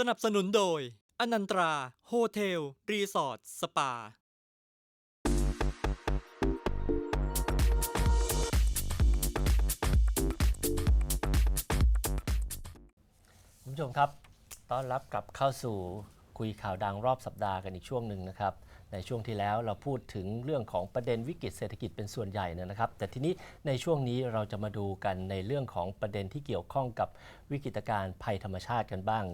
สนับสนุนโดย อนันตรา โฮเทล รีสอร์ท สปา คุณผู้ชมครับ ต้อนรับกลับเข้าสู่คุยข่าวดังรอบสัปดาห์กันอีกช่วงหนึ่งนะครับ ในช่วงที่แล้วเราพูดถึงเรื่องของประเด็นวิกฤตเศรษฐกิจเป็นส่วนใหญ่นะครับ แต่ทีนี้ในช่วงนี้เราจะมาดูกันในเรื่องของประเด็นที่เกี่ยวข้องกับวิกฤตการณ์ภัยธรรมชาติกันบ้าง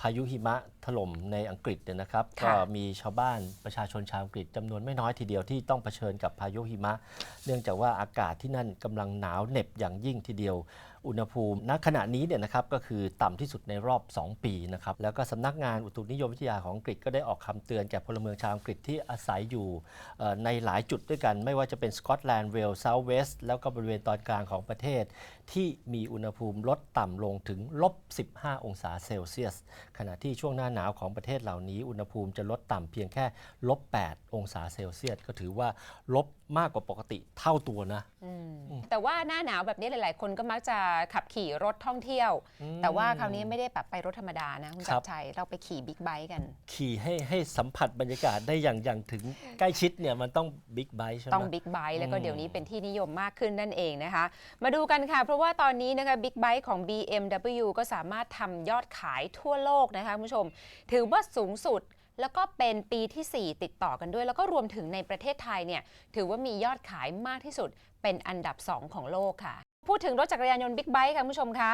พายุหิมะถล่มในอังกฤษเนี่ยนะครับค่ะก็มีชาวบ้านประชาชนชาวอังกฤษจำนวนไม่น้อยทีเดียวที่ต้องเผชิญกับพายุหิมะ เนื่องจากว่าอากาศที่นั่นกำลังหนาวเหน็บอย่างยิ่งทีเดียว อุณหภูมิณขณะนี้เนี่ยนะครับก็คือต่ำที่สุดในรอบ 2 ปีนะครับ แล้วก็สำนักงานอุตุนิยมวิทยาของอังกฤษก็ได้ออกคำเตือนแก่พลเมืองชาวอังกฤษที่อาศัยอยู่เอ่อในหลายจุดด้วยกัน ไม่ว่าจะเป็นสกอตแลนด์เวลส์เซาท์เวสต์แล้วก็บริเวณตอนกลางของประเทศ ที่มีอุณหภูมิลดต่ำลงถึงลบ 15 องศาเซลเซียส ขณะที่ช่วงหน้าหนาวของประเทศเหล่านี้ อุณหภูมิจะลดต่ำเพียงแค่ลบ8องศาเซลเซียสก็ถือว่าลบ มากกว่าปกติเท่าตัวนะอืมแต่ว่าหน้าหนาวแบบนี้หลาย ๆ คนก็มักจะขับขี่รถท่องเที่ยว แต่ว่าคราวนี้ไม่ได้แบบไปรถธรรมดานะคุณครัจับกรชัยเราไปขี่บิ๊กไบค์กัน ขี่ให้ให้สัมผัสบรรยากาศได้อย่างอย่างถึงใกล้ชิดเนี่ยมันต้องบิ๊กไบค์ใช่ไหม ต้องบิ๊กไบค์แล้วก็อืม เดี๋ยวนี้เป็นที่นิยมมากขึ้นนั่นเองนะคะ มาดูกันค่ะ เพราะว่าตอนนี้นะคะบิ๊กไบค์ของ BMW ก็สามารถทำยอดขายทั่วโลกนะคะคุณผู้ชม ถือว่าสูงสุด แล้วก็เป็นปีที่ 4 ติดต่อกันด้วย แล้วก็รวมถึงในประเทศไทยเนี่ยถือว่ามียอดขายมากที่สุดเป็นอันดับ 2 ของโลกค่ะ พูดถึงรถจักรยานยนต์บิ๊กไบค์ค่ะคุณผู้ชมคะ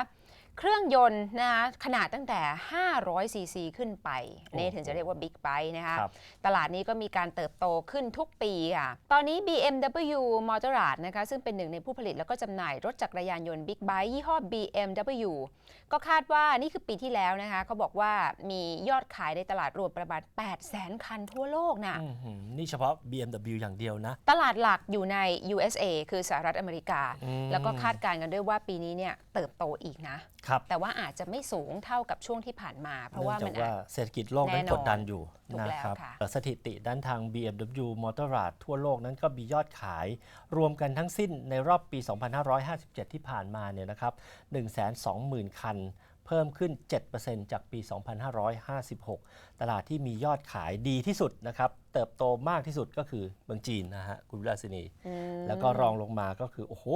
เครื่องยนต์นะคะขนาดตั้งแต่ 500ซีซีขึ้นไปนี่ถึงจะเรียกว่าบิ๊กไบค์นะคะครับ ตลาดนี้ก็มีการเติบโตขึ้นทุกปีค่ะ ตอนนี้ BMW Motorrad นะคะซึ่งเป็นหนึ่งในผู้ผลิตแล้วก็จำหน่ายรถจักรยานยนต์บิ๊กไบค์ยี่ห้อ BMW ก็คาดว่านี่คือปีที่แล้วนะคะเขาบอกว่ามียอดขายในตลาดรวมประมาณ 800,000 คันทั่วโลกนะ อื้อหือนี่เฉพาะ BMW อย่างเดียวนะ ตลาดหลักอยู่ใน USA คือสหรัฐอเมริกา อืม แล้วก็คาดการณ์กันด้วยว่าปีนี้เนี่ยเติบโตอีกนะครับ แต่ว่าอาจจะไม่สูงเท่ากับช่วงที่ผ่านมา เพราะว่าเนื่มัอนงจากว่าอาจเศรษฐกิจโลกนั้นแน่นอนกดดันอยู่ถูกนะแล้วครับค่ะสถิติด้านทาง BMW Motorrad ทั่วโลกนั้นก็มียอดขาย รวมกันทั้งสิ้นในรอบปี 2557 ที่ผ่านมาเนี่ยนะครับ 120,000 คันเพิ่มขึ้น 7%จากปี 2556 ตลาดที่มียอดขายดีที่สุดนะครับ เติบโตมากที่สุดก็คือเมืองจีนนะฮะ คุณวิลาสินีอืมแล้วก็รองลงมาก็คือ โอ้โห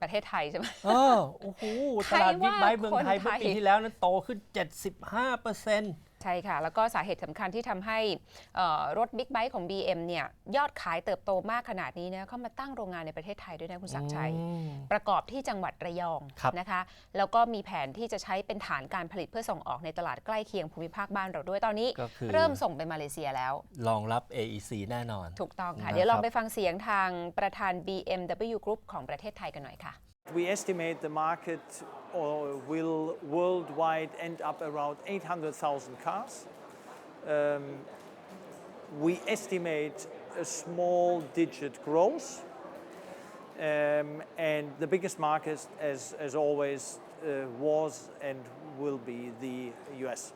ประเทศไทยใช่ไหม เออโอ้โหใคตรลาดบิ๊กไบค์ว่าเมืองไทยคนไทย เมื่อปีที่แล้วนั้นโตขึ้น 75เปอร์เซ็นต์ ใช่ค่ะ แล้วก็สาเหตุสำคัญที่ทำให้เอ่อรถบิ๊กไบค์ของ BM เนี่ยยอดขายเติบโตมากขนาดนี้นะเขามาตั้งโรงงานในประเทศไทยด้วยนะคุณศักดิ์ชัยประกอบที่จังหวัดระยองครับนะคะ แล้วก็มีแผนที่จะใช้เป็นฐานการผลิตเพื่อส่งออกในตลาดใกล้เคียงภูมิภาคบ้านเราด้วยตอนนี้ ก็คือ เริ่มส่งไปมาเลเซียแล้ว รองรับ AEC แน่นอน ถูกต้องค่ะนะครับเดี๋ยวลองไปฟังเสียงทางประธาน BMW Group ของประเทศไทยกันหน่อยค่ะ We estimate the market will worldwide end up around 800,000 cars. Um, we estimate a small digit growth. Um, and the biggest market, as, as always, uh, was and will be the US.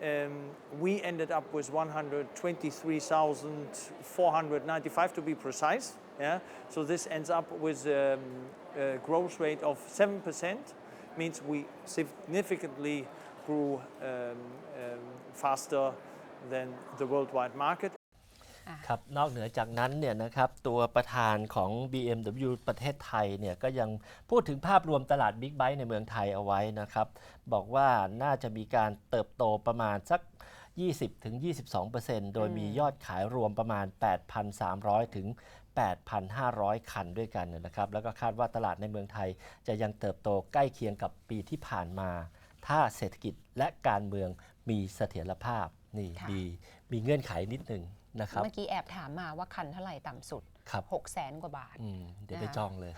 Um, we ended up with 123,495 to be precise. Yeah? So this ends up with um, a growth rate of 7%, means we significantly grew um, um, faster than the worldwide market. ครับนอกเหนือจากนั้นเนี่ยนะครับตัวประธานของ BMW ประเทศไทยเนี่ยก็ยังพูดถึงภาพรวมตลาดบิ๊กไบค์ในเมืองไทยเอาไว้นะครับ บอกว่าน่าจะมีการเติบโตประมาณสัก 20-22%โดยมียอดขายรวมประมาณ 8,300 ถึง 8,500 คันด้วยกันนะครับ แล้วก็คาดว่าตลาดในเมืองไทยจะยังเติบโตใกล้เคียงกับปีที่ผ่านมา ถ้าเศรษฐกิจและการเมืองมีเสถียรภาพนี่ค่ะ มีมีเงื่อนไขนิดหนึ่งนะครับ เมื่อกี้แอบถามมาว่าคันเท่าไหร่ต่ำสุด ครับ6 0แสนกว่าบาท อืมเดี๋ยวนะคะไปจองเลย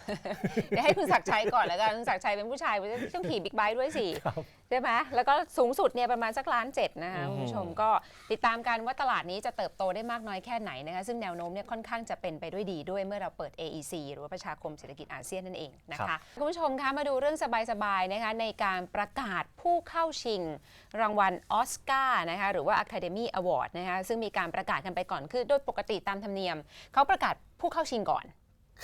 เดี๋ยวให้คุณศักดิ์ชัยก่อนแล้วกัน คุณศักดิ์ชัยเป็นผู้ชายต้องขี่บิ๊กไบค์ด้วยสิใช่ไหมแล้วก็สูงสุดเนี่ยประมาณสักล้านเจ็ดนะคะอืมคุณผู้ชมก็ติดตามกันว่าตลาดนี้จะเติบโตได้มากน้อยแค่ไหนนะคะซึ่งแนวโน้มเนี่ยค่อนข้างจะเป็นไปด้วยดีด้วยเมื่อเราเปิด AEC หรือว่าประชาคมเศรษฐกิจอาเซียนนั่นเองนะคะคุณผู้ชมคะมาดูเรื่องสบายๆนะคะในการประกาศผู้เข้าชิง รางวัลออสการ์นะคะหรือว่า Academy Award นะคะซึ่งมีการประกาศกันไปก่อนคือโดยปกติตามธรรมเนียมเขาประกาศผู้เข้าชิงก่อน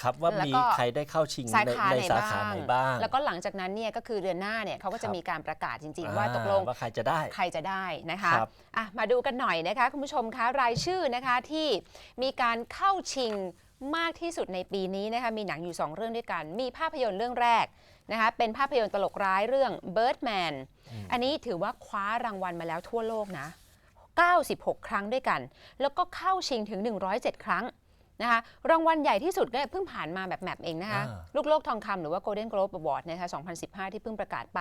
ครับว่าแล้วมีก็ ใครได้เข้าชิงสาในขาในไหนสาบ้าขางไหนบ้าง แล้วก็หลังจากนั้นเนี่ยก็คือเดือนหน้าเนี่ยเขาก็จะครับ มีการประกาศจริง ๆ ว่าตกลง อ่ว่าใครจะได้ ใครจะได้นะคะครับอะมาดูกันหน่อยนะคะ คุณผู้ชมคะรายชื่อนะคะที่มีการเข้าชิงมากที่สุดในปีนี้นะคะมีหนังอยู่ 2 เรื่องด้วยกัน มีภาพยนตร์เรื่องแรกนะคะเป็นภาพยนตร์ตลกร้ายเรื่อง Birdman อันนี้ถือว่าคว้ารางวัลมาแล้วทั่วโลกนะ 96 ครั้งด้วยกัน แล้วก็เข้าชิงถึง 107 ครั้ง นะคะรางวัลใหญ่ที่สุดก็เพิ่งผ่านมาแบบแมปเองนะคะอ่า ลูกโลกทองคำหรือว่า Golden Globe Award นะคะ2015 ที่เพิ่งประกาศไป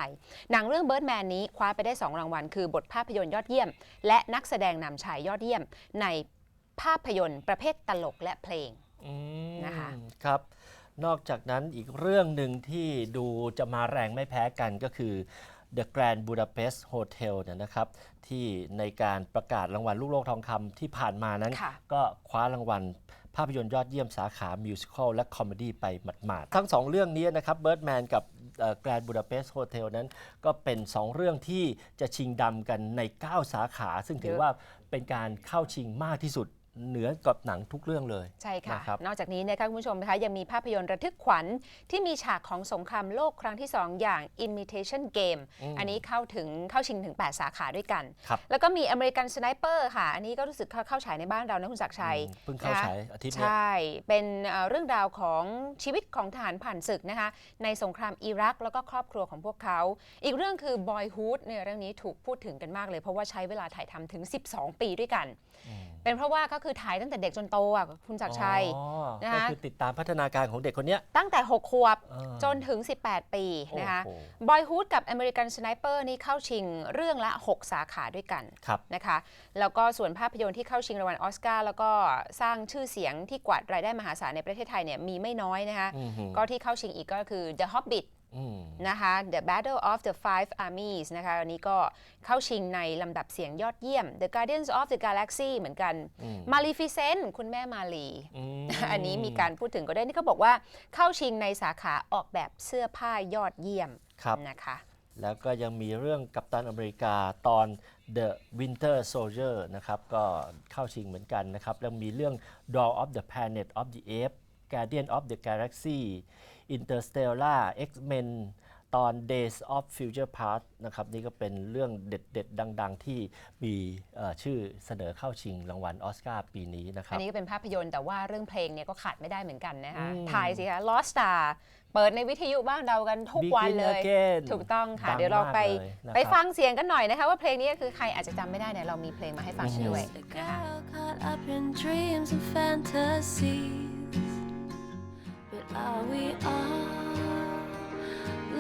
หนังเรื่อง Birdman นี้คว้าไปได้ 2 รางวัล คือบทภาพยนตร์ยอดเยี่ยม และนักแสดงนำชายยอดเยี่ยม ในภาพยนตร์ประเภทตลกและเพลง อืมนะคะ ครับ นอกจากนั้นอีกเรื่องหนึ่งที่ดูจะมาแรงไม่แพ้กันก็คือ The Grand Budapest Hotel เนี่ยนะครับ ที่ในการประกาศรางวัลลูกโลกทองคำที่ผ่านมานั้น ค่ะ ก็คว้ารางวัล ภาพยนตร์ยอดเยี่ยมสาขามิวสิควลและคอมเมดี้ไปหมาดๆ ทั้งสองเรื่องนี้นะครับเบิร์ดแมนกับแกรนบูดาเปสต์โฮเทลนั้นก็เป็น 2 เรื่องที่จะชิงดำกันใน 9 สาขา ซึ่งถือว่าเป็นการเข้าชิงมากที่สุด เหนือกับหนังทุกเรื่องเลยใช่ค่ะ นะครับ นอกจากนี้นะคะคุณผู้ชมนะคะยังมีภาพยนตร์ระทึกขวัญ ที่มีฉากของสงครามโลกครั้งที่ 2 อย่าง Imitation Game อันนี้เข้าถึงเข้าชิงถึง 8 สาขาด้วยกัน ครับแล้วก็มี American Sniper ค่ะ อันนี้ก็รู้สึกเข้าเข้าฉายในบ้านเรานะคุณศักดิ์ชัย อืมเพิ่งเข้านะคะฉายอาทิตย์เนี้ยใช่เป็นเอ่อเรื่องราวของชีวิตของทหารผ่านศึกนะคะ ในสงครามอิรัก แล้วก็ครอบครัวของพวกเขา อีกเรื่องคือ Boyhood เนี่ยเรื่องนี้ถูกพูดถึงกันมากเลย เพราะว่าใช้เวลาถ่ายทำถึง 12 ปีด้วยกัน เป็นเพราะว่าก็คือถ่ายตั้งแต่เด็กจนโตอะคุณศักดิ์ชัยอ๋อนะคะ ก็คือติดตามพัฒนาการของเด็กคนเนี้ย ตั้งแต่ 6 ขวบอ่าจนถึง 18 ปีนะคะโอ้โห Boyhood กับ American Sniper นี่เข้าชิงเรื่องละ 6 สาขาด้วยกันครับ นะคะแล้วก็ส่วนภาพยนตร์ที่เข้าชิงรางวัลออสการ์แล้วก็สร้างชื่อเสียงที่กวาดรายได้มหาศาลในประเทศไทยเนี่ยมีไม่น้อยนะคะ อือหือ ก็ที่เข้าชิงอีกก็คือ The Hobbit อืมนะคะ The Battle of the Five Armies นะคะอันนี้ก็เข้าชิงในลำดับเสียงยอดเยี่ยม The Guardians of the Galaxy เหมือนกัน Maleficent คุณแม่มาลีอืมอันนี้มีการพูดถึงก็ได้ นี่เขาบอกว่าเข้าชิงในสาขาออกแบบเสื้อผ้ายอดเยี่ยมครับนะคะ แล้วก็ยังมีเรื่องกัปตันอเมริกาตอน The Winter Soldier นะครับ ก็เข้าชิงเหมือนกันนะครับ แล้วมีเรื่อง Dawn of the Planet of the Apes Guardian of the Galaxy Interstellar X-Men ตอน Days of Future Past นะครับนี่ก็เป็นเรื่องเด็ด ๆ ดัง ๆ ที่มีเอ่อชื่อเสนอเข้าชิงรางวัลออสการ์ปีนี้นะคอัรันบนี้ก็เป็นภาพยนตร์แต่ว่าเรื่องเพลงเนี่ยก็ขาดไม่ได้เหมือนกันนะคะอืมทายสิคะ Lost Star เปิดในวิทยุบ้านเรากันทุกวัน Begin เลย Again ถูกต้องค่ะดังเดี๋ยวเราไปมากเลยนะครับไปฟังเสียงกันหน่อยนะคะว่าเพลงนี้คือใครอาจจะจำไม่ได้เนี่ยเรามีเพลงมาให้ฟังกันด้วย Just a นะคะ are we all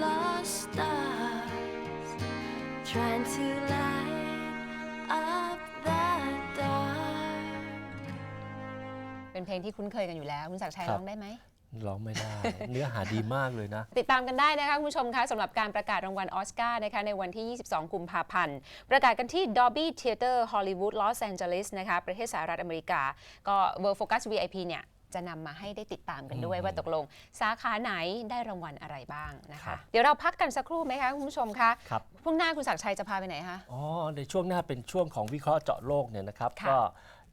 lost stars trying to light up that dark? เป็นเพลงที่คุ้นเคยกันอยู่แล้ว คุณศักดิ์ชัยครับ ร้องได้ไหม ร้องไม่ได้ เนื้อหาดีมากเลยนะ ติดตามกันได้นะคะคุณผู้ชมคะสำหรับการประกาศรางวัลออสการ์นะคะในวันที่ 22 กุมภาพันธ์ ประกาศกันที่ Dolby Theater Hollywood Los Angeles นะคะประเทศสหรัฐอเมริกา ก็ World Focus VIP เนี่ย จะนำมาให้ได้ติดตามกันด้วยว่าตกลงสาขาไหนได้รางวัลอะไรบ้างนะครัคะ บ เดี๋ยวเราพักกันสักครู่ไหมคะคุณผู้ชมคะครับ พรุ่งหน้าคุณศักดิ์ชัยจะพาไปไหนคะ อ๋อ ในช่วงหน้าเป็นช่วงของวิเคราะห์เจาะโลกเนี่ยนะครับ ค่ะก็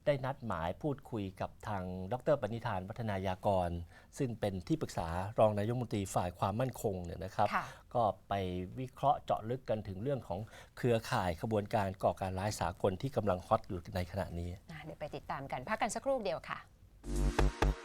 ได้นัดหมายพูดคุยกับทางดรปณิธานพัฒนายากร ซึ่งเป็นที่ปรึกษารองนายกรัฐมนตรีฝ่ายความมั่นคงเนี่ยนะครับ ค่ะ ก็ไปวิเคราะห์เจาะลึกกันถึงเรื่องของเครือข่ายขบวนการก่อการร้ายสากลที่กำลังฮอตอยู่ในขณะนี้ อะเดี๋ยวไปติดตามกันพักกันสักครู่เดียวค่ะ Thank you.